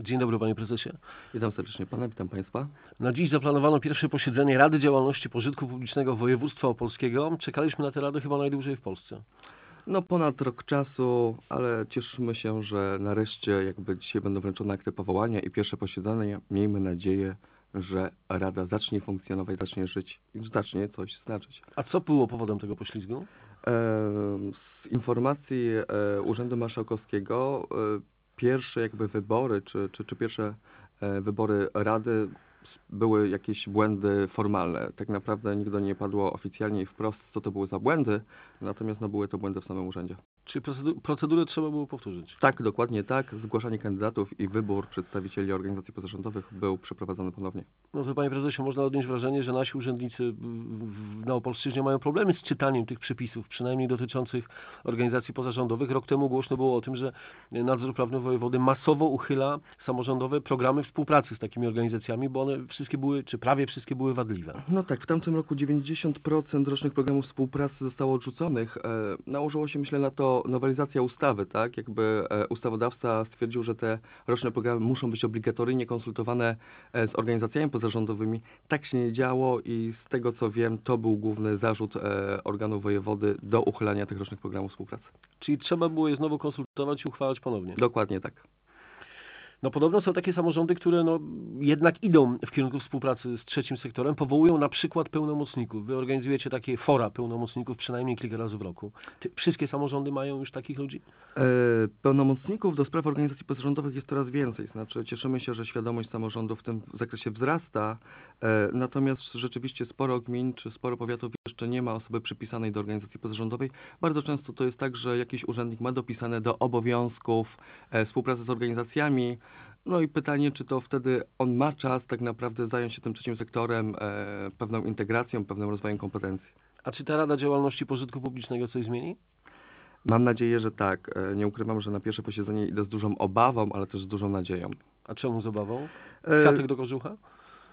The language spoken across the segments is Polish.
Dzień dobry panie prezesie. Witam serdecznie pana, witam państwa. Na dziś zaplanowano pierwsze posiedzenie Rady Działalności Pożytku Publicznego Województwa Opolskiego. Czekaliśmy na tę radę chyba najdłużej w Polsce. No ponad rok czasu, ale cieszymy się, że nareszcie jakby dzisiaj będą wręczone akty powołania i pierwsze posiedzenie. Miejmy nadzieję, że Rada zacznie funkcjonować, zacznie żyć i zacznie coś znaczyć. A co było powodem tego poślizgu? Z informacji e, Urzędu Marszałkowskiego e, pierwsze jakby wybory, czy, czy, czy pierwsze e, wybory Rady były jakieś błędy formalne. Tak naprawdę nigdy nie padło oficjalnie i wprost, co to były za błędy, natomiast no, były to błędy w samym urzędzie. Czy procedu- procedurę trzeba było powtórzyć? Tak, dokładnie tak. Zgłaszanie kandydatów i wybór przedstawicieli organizacji pozarządowych był przeprowadzony ponownie. No to panie prezesie, można odnieść wrażenie, że nasi urzędnicy na Opolszczyźnie mają problemy z czytaniem tych przepisów, przynajmniej dotyczących organizacji pozarządowych. Rok temu głośno było o tym, że nadzór prawny wojewody masowo uchyla samorządowe programy współpracy z takimi organizacjami, bo one wszystkie były, czy prawie wszystkie były wadliwe. No tak, w tamtym roku 90% rocznych programów współpracy zostało odrzuconych. E, nałożyło się, myślę, na to nowelizacja ustawy, tak? Jakby e, ustawodawca stwierdził, że te roczne programy muszą być obligatoryjnie konsultowane e, z organizacjami pozarządowymi. Tak się nie działo i z tego co wiem, to był główny zarzut e, organu wojewody do uchylania tych rocznych programów współpracy. Czyli trzeba było je znowu konsultować i uchwalać ponownie. Dokładnie tak. No podobno są takie samorządy, które no, jednak idą w kierunku współpracy z trzecim sektorem, powołują na przykład pełnomocników. Wy organizujecie takie fora pełnomocników przynajmniej kilka razy w roku. Ty, wszystkie samorządy mają już takich ludzi? E, Pełnomocników do spraw organizacji pozarządowych jest coraz więcej. Znaczy, cieszymy się, że świadomość samorządów w tym zakresie wzrasta. E, Natomiast rzeczywiście sporo gmin czy sporo powiatów jeszcze nie ma osoby przypisanej do organizacji pozarządowej. Bardzo często to jest tak, że jakiś urzędnik ma dopisane do obowiązków e, współpracy z organizacjami. No i pytanie, czy to wtedy on ma czas tak naprawdę zająć się tym trzecim sektorem, e, pewną integracją, pewnym rozwojem kompetencji. A czy ta Rada Działalności Pożytku Publicznego coś zmieni? Mam nadzieję, że tak. E, Nie ukrywam, że na pierwsze posiedzenie idę z dużą obawą, ale też z dużą nadzieją. A czemu z obawą? E, Kwiatek do kożucha?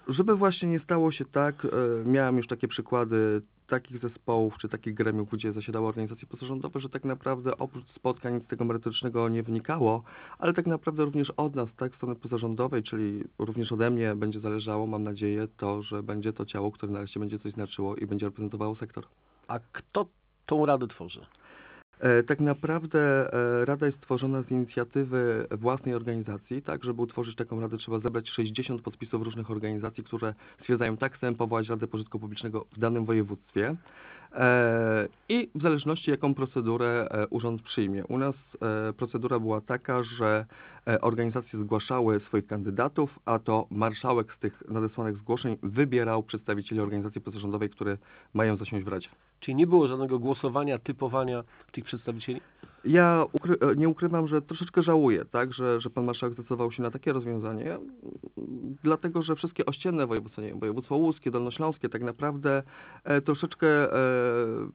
Żeby właśnie nie stało się tak, e, miałem już takie przykłady takich zespołów czy takich gremiów, gdzie zasiadały organizacje pozarządowe, że tak naprawdę oprócz spotkań nic tego merytorycznego nie wynikało, ale tak naprawdę również od nas, tak, strony pozarządowej, czyli również ode mnie będzie zależało, mam nadzieję, to, że będzie to ciało, które nareszcie będzie coś znaczyło i będzie reprezentowało sektor. A kto tą radę tworzy? E, Tak naprawdę e, Rada jest tworzona z inicjatywy własnej organizacji. Tak, żeby utworzyć taką radę trzeba zebrać 60 podpisów różnych organizacji, które stwierdzają tak, chcę powołać Radę Pożytku Publicznego w danym województwie. E, I w zależności jaką procedurę e, urząd przyjmie. U nas e, procedura była taka, że organizacje zgłaszały swoich kandydatów, a to marszałek z tych nadesłanych zgłoszeń wybierał przedstawicieli organizacji pozarządowej, które mają zasiąść w Radzie. Czyli nie było żadnego głosowania, typowania tych przedstawicieli? Ja ukry e, nie ukrywam, że troszeczkę żałuję, tak, że, że pan marszałek zdecydował się na takie rozwiązanie, dlatego że wszystkie ościenne województwa, nie wiem, województwo łódzkie, dolnośląskie, tak naprawdę e, troszeczkę e,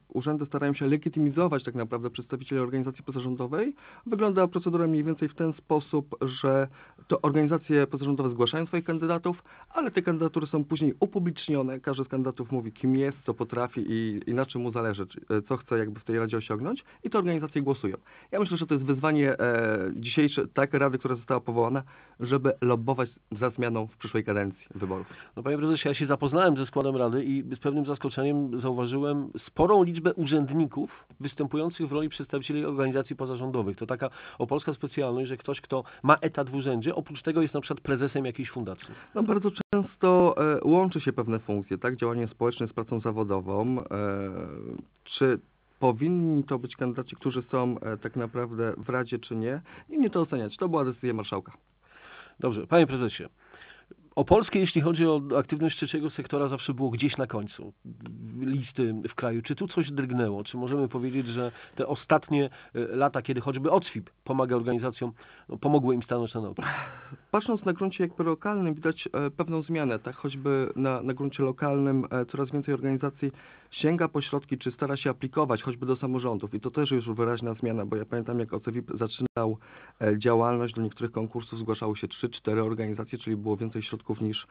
urzędy starają się legitymizować tak naprawdę przedstawicieli organizacji pozarządowej. Wygląda procedura mniej więcej w ten sposób, że to organizacje pozarządowe zgłaszają swoich kandydatów, ale te kandydatury są później upublicznione. Każdy z kandydatów mówi, kim jest, co potrafi i, i na czym mu zależy, e, co chce jakby w tej radzie osiągnąć i te organizacje głosują. Ja myślę, że to jest wyzwanie e, dzisiejsze tak rady, która została powołana, żeby lobbować za zmianą w przyszłej kadencji wyborów. No panie prezesie, ja się zapoznałem ze składem Rady i z pewnym zaskoczeniem zauważyłem sporą liczbę urzędników występujących w roli przedstawicieli organizacji pozarządowych. To taka opolska specjalność, że ktoś, kto ma etat w urzędzie, oprócz tego jest na przykład prezesem jakiejś fundacji. No bardzo często e, łączy się pewne funkcje, tak? Działanie społeczne z pracą zawodową. E, czy powinni to być kandydaci, którzy są e, tak naprawdę w Radzie, czy nie? Nie mnie to oceniać. To była decyzja marszałka. Dobrze, panie prezesie. Opolskie, jeśli chodzi o aktywność trzeciego sektora, zawsze było gdzieś na końcu listy w kraju. Czy tu coś drgnęło? Czy możemy powiedzieć, że te ostatnie e, lata, kiedy choćby OCWIP pomaga organizacjom, no, pomogły im stanąć na nogi? Patrząc na gruncie jakby lokalnym, widać e, pewną zmianę, tak? Choćby na, na gruncie lokalnym e, coraz więcej organizacji sięga po środki, czy stara się aplikować choćby do samorządów. I to też już wyraźna zmiana, bo ja pamiętam, jak OCWIP zaczynał działalność. Do niektórych konkursów zgłaszały się 3-4 organizacje, czyli było więcej środków niż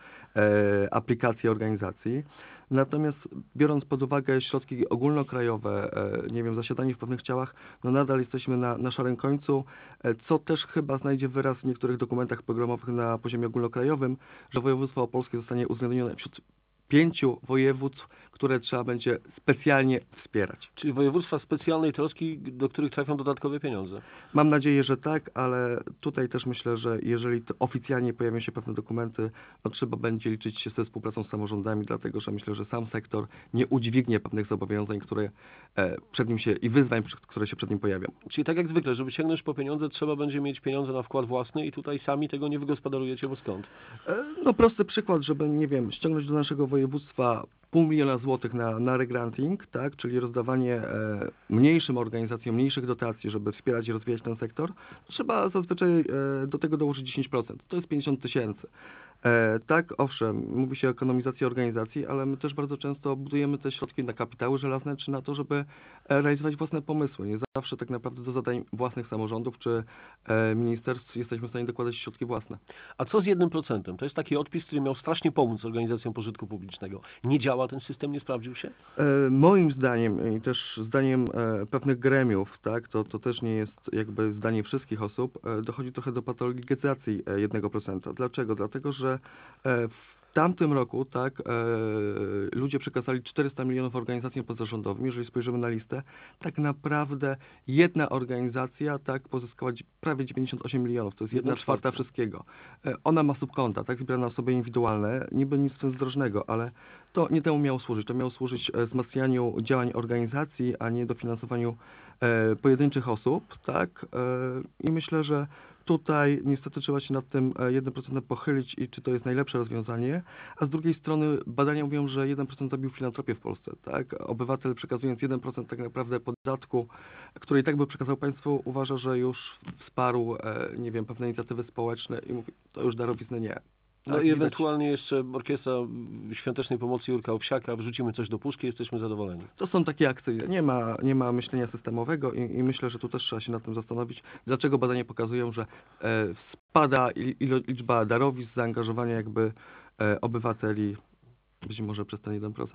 aplikacje organizacji. Natomiast biorąc pod uwagę środki ogólnokrajowe, e, nie wiem, zasiadanie w pewnych ciałach, no nadal jesteśmy na, na szarym końcu, e, co też chyba znajdzie wyraz w niektórych dokumentach programowych na poziomie ogólnokrajowym, że województwo opolskie zostanie uwzględnione wśród pięciu województw, które trzeba będzie specjalnie wspierać. Czyli województwa specjalnej troski, do których trafią dodatkowe pieniądze. Mam nadzieję, że tak, ale tutaj też myślę, że jeżeli oficjalnie pojawią się pewne dokumenty, no trzeba będzie liczyć się ze współpracą z samorządami, dlatego że myślę, że sam sektor nie udźwignie pewnych zobowiązań, które e, przed nim się i wyzwań, które się przed nim pojawią. Czyli tak jak zwykle, żeby sięgnąć po pieniądze, trzeba będzie mieć pieniądze na wkład własny i tutaj sami tego nie wygospodarujecie, bo skąd? E, No prosty przykład, żeby, nie wiem, ściągnąć do naszego województwa pół miliona złotych na, na regranting, tak, czyli rozdawanie e, mniejszym organizacjom mniejszych dotacji, żeby wspierać i rozwijać ten sektor, trzeba zazwyczaj e, do tego dołożyć 10%. To jest 50 tysięcy. E, tak, owszem, mówi się o ekonomizacji organizacji, ale my też bardzo często budujemy te środki na kapitały żelazne, czy na to, żeby e, realizować własne pomysły. Nie zawsze tak naprawdę do zadań własnych samorządów, czy e, ministerstw jesteśmy w stanie dokładać środki własne. A co z jednym procentem? To jest taki odpis, który miał strasznie pomóc organizacjom pożytku publicznego. Nie działa ten system, nie sprawdził się? Moim zdaniem i też zdaniem pewnych gremiów, tak, to, to też nie jest jakby zdanie wszystkich osób, dochodzi trochę do patologizacji e, 1%. Dlaczego? Dlatego, że e, w tamtym roku, tak, e, ludzie przekazali 400 milionów organizacjom pozarządowym. Jeżeli spojrzymy na listę, tak naprawdę jedna organizacja, tak, pozyskała prawie 98 milionów. To jest jedna czwarta wszystkiego. E, Ona ma subkonta, tak, zbierane na osoby indywidualne, niby nic zdrożnego, ale to nie temu miało służyć. To miało służyć wzmacnianiu działań organizacji, a nie dofinansowaniu e, pojedynczych osób, tak? I myślę, że tutaj niestety trzeba się nad tym e, 1% pochylić i czy to jest najlepsze rozwiązanie, a z drugiej strony badania mówią, że 1% zabił filantropię w Polsce, tak? Obywatel przekazując 1% tak naprawdę podatku, który i tak by przekazał państwu, uważa, że już wsparł, e, nie wiem, pewne inicjatywy społeczne i mówi, to już darowizny nie. No Tak, i widać. ewentualnie jeszcze Orkiestra Świątecznej Pomocy Jurka Owsiaka, wrzucimy coś do puszki, jesteśmy zadowoleni. To są takie akcyje. Nie ma, nie ma myślenia systemowego i, i myślę, że tu też trzeba się nad tym zastanowić, dlaczego badania pokazują, że e, spada il, ilo, liczba darowizn, zaangażowania jakby e, obywateli być może przez ten 1%.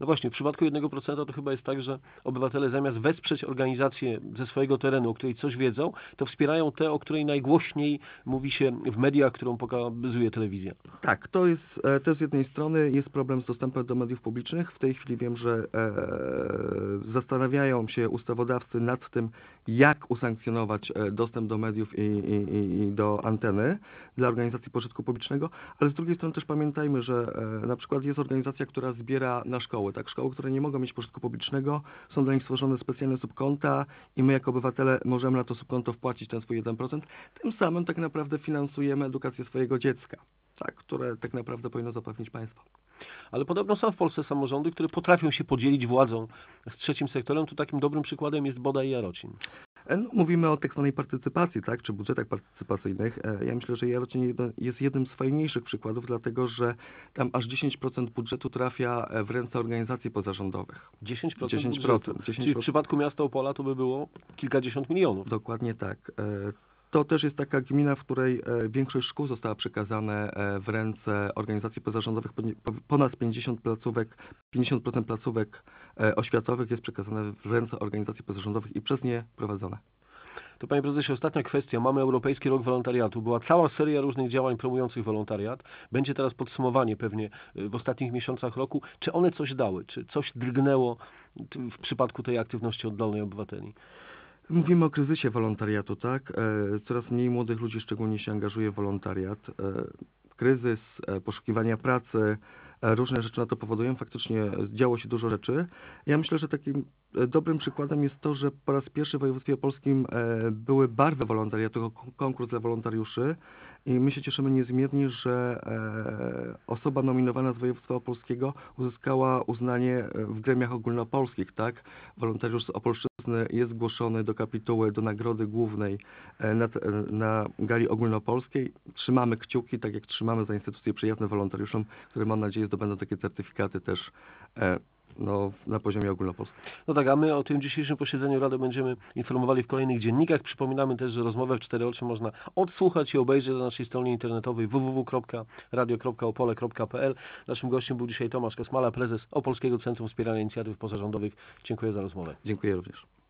No właśnie, w przypadku 1% to chyba jest tak, że obywatele zamiast wesprzeć organizację ze swojego terenu, o której coś wiedzą, to wspierają te, o której najgłośniej mówi się w mediach, którą pokazuje telewizja. Tak, to jest, e, to z jednej strony jest problem z dostępem do mediów publicznych. W tej chwili wiem, że e, zastanawiają się ustawodawcy nad tym, jak usankcjonować e, dostęp do mediów i, i, i- i do anteny dla organizacji pożytku publicznego, ale z drugiej strony też pamiętajmy, że e, na przykład jest organizacja, która zbiera na szkoły, tak, szkoły, które nie mogą mieć pożytku publicznego, są dla nich stworzone specjalne subkonta i my jako obywatele możemy na to subkonto wpłacić ten swój 1%, tym samym tak naprawdę finansujemy edukację swojego dziecka tak, które tak naprawdę powinno zapewnić państwo. Ale podobno są w Polsce samorządy, które potrafią się podzielić władzą z trzecim sektorem. Tu takim dobrym przykładem jest Boda i Jarocin. E, No, mówimy o tak zwanej partycypacji, tak, czy budżetach partycypacyjnych. E, Ja myślę, że Jarocin jest jednym z fajniejszych przykładów, dlatego że tam aż 10% budżetu trafia e, w ręce organizacji pozarządowych. 10%. 10%, budżetu. 10%. Czyli w przypadku miasta Opola to by było kilkadziesiąt milionów. Dokładnie tak. To też jest taka gmina, w której e, większość szkół została przekazane e, w ręce organizacji pozarządowych. Ponad 50 placówek, 50% placówek e, oświatowych jest przekazane w ręce organizacji pozarządowych i przez nie prowadzone. To panie prezesie, ostatnia kwestia. Mamy Europejski Rok Wolontariatu. Była cała seria różnych działań promujących wolontariat. Będzie teraz podsumowanie pewnie w ostatnich miesiącach roku. Czy one coś dały? Czy coś drgnęło w przypadku tej aktywności oddolnej obywateli? Mówimy o kryzysie wolontariatu, tak? E, Coraz mniej młodych ludzi szczególnie się angażuje w wolontariat. E, Kryzys, e, poszukiwania pracy, różne rzeczy na to powodują. Faktycznie działo się dużo rzeczy. Ja myślę, że takim dobrym przykładem jest to, że po raz pierwszy w województwie opolskim e, były barwy wolontariatu, kon- konkurs dla wolontariuszy i my się cieszymy niezmiernie, że osoba nominowana z województwa opolskiego uzyskała uznanie w gremiach ogólnopolskich, tak? Wolontariusz z Opolszczyzny jest zgłoszony do kapituły, do nagrody głównej e, na, te- na gali ogólnopolskiej. Trzymamy kciuki, tak jak trzymamy za instytucje przyjazne wolontariuszom, które mam nadzieję zdobędą takie certyfikaty też e, no, na poziomie ogólnopolskim. No tak, a my o tym dzisiejszym posiedzeniu Rady będziemy informowali w kolejnych dziennikach. Przypominamy też, że rozmowę w cztery oczy można odsłuchać i obejrzeć na naszej stronie internetowej www.radio.opole.pl. Naszym gościem był dzisiaj Tomasz Kosmala, prezes Opolskiego Centrum Wspierania Inicjatyw Pozarządowych. Dziękuję za rozmowę. Dziękuję również.